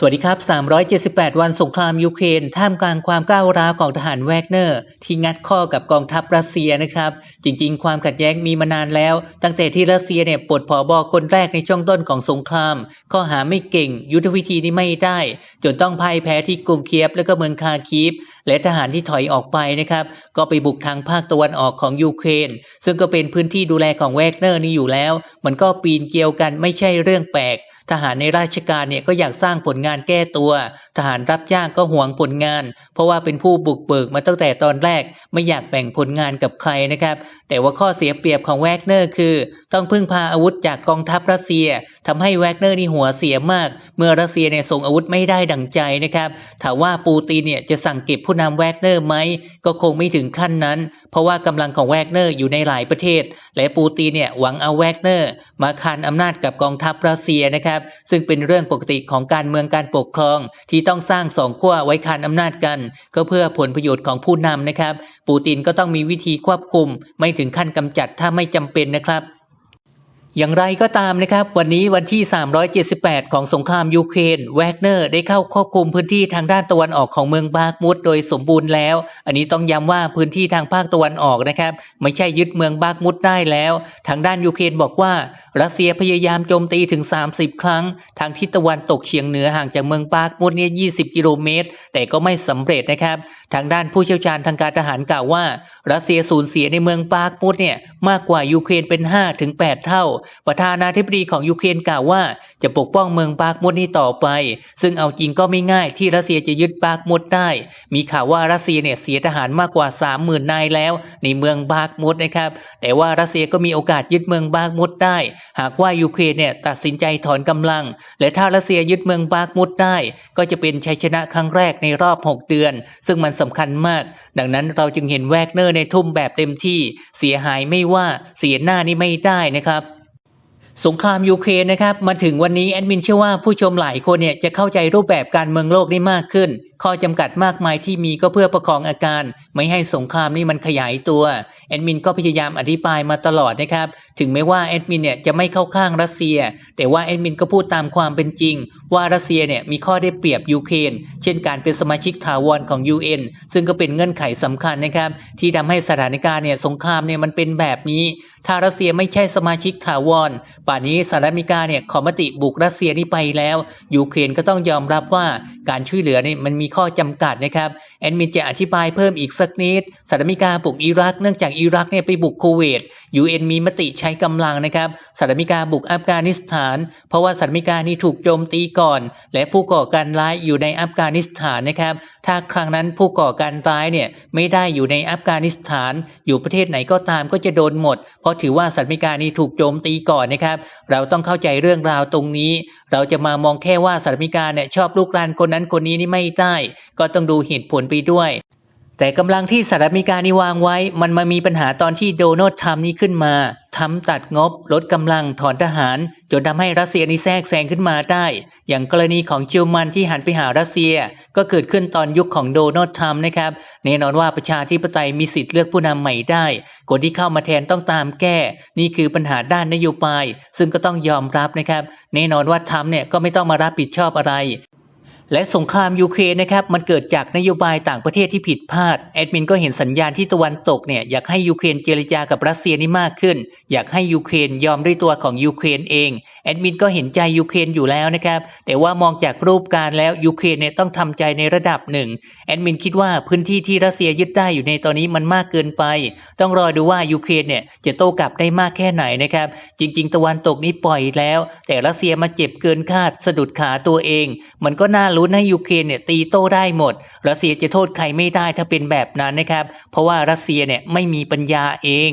สวัสดีครับ 378 วันสงครามยูเครนท่ามกลางความก้าวร้าวของทหารแวกเนอร์ ที่งัดข้อกับกองทัพรัสเซียนะครับ จริงๆ ความขัดแย้งมีมานานแล้ว ตั้งแต่ที่รัสเซียเนี่ยปลดผอบอคนแรกในช่วงต้นของสงคราม ข้อหาไม่เก่ง ยุทธวิธีนี้ไม่ได้ จนต้องพ่ายแพ้ที่กรุงเคียฟและก็เมืองคาคีฟ และทหารที่ถอยออกไปนะครับ ก็ไปบุกทางภาคตะวันออกของยูเครน ซึ่งก็เป็นพื้นที่ดูแลของแวกเนอร์นี่อยู่แล้ว มันก็ปีนเกี่ยวกันไม่ใช่เรื่องแปลก ทหารในราชการเนี่ยก็อยากสร้างผลงานงานแก้ตัว ทหารรับจ้างก็หวงผลงาน เพราะว่าเป็นผู้บุกเบิกมาตั้งแต่ตอนแรกไม่อยากแบ่งผลงานกับใครนะครับ แต่ว่าข้อเสียเปรียบของแวกเนอร์คือ ต้องพึ่งพาอาวุธจากกองทัพรัสเซียทำให้แวกเนอร์นี่หัวเสียมาก เมื่อรัสเซียเนี่ยส่งอาวุธไม่ได้ดังใจนะครับถามว่าปูตินเนี่ยจะสั่งเก็บผู้นำแวกเนอร์ไหมก็คงไม่ถึงขั้นนั้น เพราะว่ากำลังของแวกเนอร์อยู่ในหลายประเทศ และปูตินเนี่ยหวังเอาแวกเนอร์มาคานอำนาจกับกองทัพรัสเซียนะครับ ซึ่งเป็นเรื่องปกติของการเมืองการปกครองที่ต้องสร้างสองขั้วไว้คานอำนาจกัน ก็เพื่อผลประโยชน์ของผู้นำนะครับ ปูตินก็ต้องมีวิธีควบคุม ไม่ถึงขั้นกำจัดถ้าไม่จำเป็นนะครับ อย่างไรก็ตามนะครับ วันนี้วันที่ 378 ของสงครามยูเครนแวกเนอร์ได้เข้าควบคุมพื้นที่ทางด้านตะวันออกของเมืองบากมุดโดยสมบูรณ์แล้ว อันนี้ต้องย้ำว่าพื้นที่ทางภาคตะวันออกนะครับ ไม่ใช่ยึดเมืองบากมุดได้แล้ว ทางด้านยูเครนบอกว่า รัสเซียพยายามโจมตีถึง 30 ครั้ง ทางทิศตะวันตกเฉียงเหนือห่างจากเมืองบากมุดเนี่ย20 กิโลเมตร แต่ก็ไม่สำเร็จนะครับ ทางด้านผู้เชี่ยวชาญทางการทหารกล่าวว่า รัสเซียสูญเสียในเมืองบากมุดเนี่ยมากกว่ายูเครนเป็น5-8เท่าประธานาธิบดีของยูเครนกล่าวว่า จะปกป้องเมืองบากมุดนี้ต่อไป ซึ่งเอาจริงก็ไม่ง่ายที่รัสเซียจะยึดบากมุดได้ มีข่าวว่ารัสเซียเนี่ยเสียทหารมากกว่า 30,000นายแล้ว ในเมืองบากมุดนะครับแต่ว่ารัสเซียก็มีโอกาสยึดเมืองบากมุดได้ หากว่ายูเครนเนี่ยตัดสินใจถอนกำลัง และถ้ารัสเซียยึดเมืองบากมุดได้ ก็จะเป็นชัยชนะครั้งแรกในรอบ 6 เดือน ซึ่งมันสำคัญมาก ดังนั้นเราจึงเห็นแวกเนอร์ในทุ่มแบบเต็มที่ เสียหายไม่ว่าเสียหน้านี่ไม่ได้นะครับ สงครามยูเครนนะครับ มาถึงวันนี้แอดมินเชื่อว่าผู้ชมหลายคนเนี่ยจะเข้าใจรูปแบบการเมืองโลกได้มากขึ้น ข้อจำกัดมากมายที่มีก็เพื่อประคองอาการ ไม่ให้สงครามนี่มันขยายตัวแอดมินก็พยายามอธิบายมาตลอดนะครับ ถึงแม้ว่าแอดมินเนี่ยจะไม่เข้าข้างรัสเซีย แต่ว่าแอดมินก็พูดตามความเป็นจริง ว่ารัสเซียเนี่ยมีข้อได้เปรียบยูเครนเช่นการเป็นสมาชิกถาวรของ UN ซึ่งก็เป็นเงื่อนไขสำคัญนะครับที่ทำให้สถานการณ์เนี่ยสงครามเนี่ยมันเป็นแบบนี้ ถ้ารัสเซียไม่ใช่สมาชิกถาวรป่านนี้สหรัฐอเมริกาเนี่ยขอมติบุกรัสเซียนี่ไปแล้วยูเครนก็ต้องยอมรับว่าการช่วยเหลือเนี่ยมันมีข้อจำกัดนะครับแอดมินจะอธิบายเพิ่มอีกสักนิดสหรัฐอเมริกาบุกอิรักเนื่องจากอิรักเนี่ยไปบุกคูเวต UN มีมติใช้กำลังนะครับสหรัฐอเมริกาบุกอัฟกานิสถาน เพราะว่าสหรัฐอเมริกานี่ถูกโจมตีก่อน และผู้ก่อการร้ายอยู่ในอัฟกานิสถานนะครับ ถ้าครั้งนั้นผู้ก่อการร้ายเนี่ยไม่ได้อยู่ในอัฟกานิสถาน อยู่ประเทศไหนก็ตามก็จะโดนหมด เพราะถือว่าสหรัฐอเมริกานี่ถูกโจมตีก่อนนะครับ เราต้องเข้าใจเรื่องราวตรงนี้ เราจะมามองแค่ว่าสหรัฐอเมริกาเนี่ยชอบลูกลานคนนั้นคนนี้นี่ไม่ได้ก็ต้องดูเหตุผลไปด้วย แต่กำลังที่สหรัฐอเมริกานี่วางไว้ มันมามีปัญหาตอนที่โดนัลด์ทรัมป์นี่ขึ้นมาทำตัดงบลดกำลังถอนทหาร จนทำให้รัสเซียนี่แทรกแซงขึ้นมาได้ อย่างกรณีของจิวมันที่หันไปหารัสเซีย ก็เกิดขึ้นตอนยุคของโดนัลด์ทรัมป์นะครับแน่นอนว่าประชาธิปไตยมีสิทธิ์เลือกผู้นำใหม่ได้ คนที่เข้ามาแทนต้องตามแก้ นี่คือปัญหาด้านนโยบาย ซึ่งก็ต้องยอมรับนะครับแน่นอนว่าทรัมป์เนี่ยก็ไม่ต้องมารับผิดชอบอะไร และสงครามยูเครนนะครับมันเกิดจากนโยบายต่างประเทศที่ผิดพลาดแอดมินก็เห็นสัญญาณที่ตะวันตกเนี่ยอยากให้ยูเครนเจรจากับรัสเซียนี่มากขึ้น อยากให้ยูเครนยอมด้วยตัวของยูเครนเองแอดมินก็เห็นใจยูเครนอยู่แล้วนะครับแต่ว่ามองจากรูปการแล้วยูเครนเนี่ยต้องทำใจในระดับหนึ่งแอดมินคิดว่าพื้นที่ที่รัสเซียยึดได้อยู่ในตอนนี้มันมากเกินไป ต้องรอดูว่ายูเครนเนี่ยจะโต้กลับได้มากแค่ไหนนะครับจริง ๆ ตะวันตกนี่ปล่อยแล้ว แต่รัสเซียมาเจ็บเกินคาดสะดุดขาตัวเอง มันก็น่าลุ้รุณให้ยูเครนเนี่ยตีโต้ได้หมด รัสเซียจะโทษใครไม่ได้ถ้าเป็นแบบนั้นนะครับ เพราะว่ารัสเซียเนี่ยไม่มีปัญญาเอง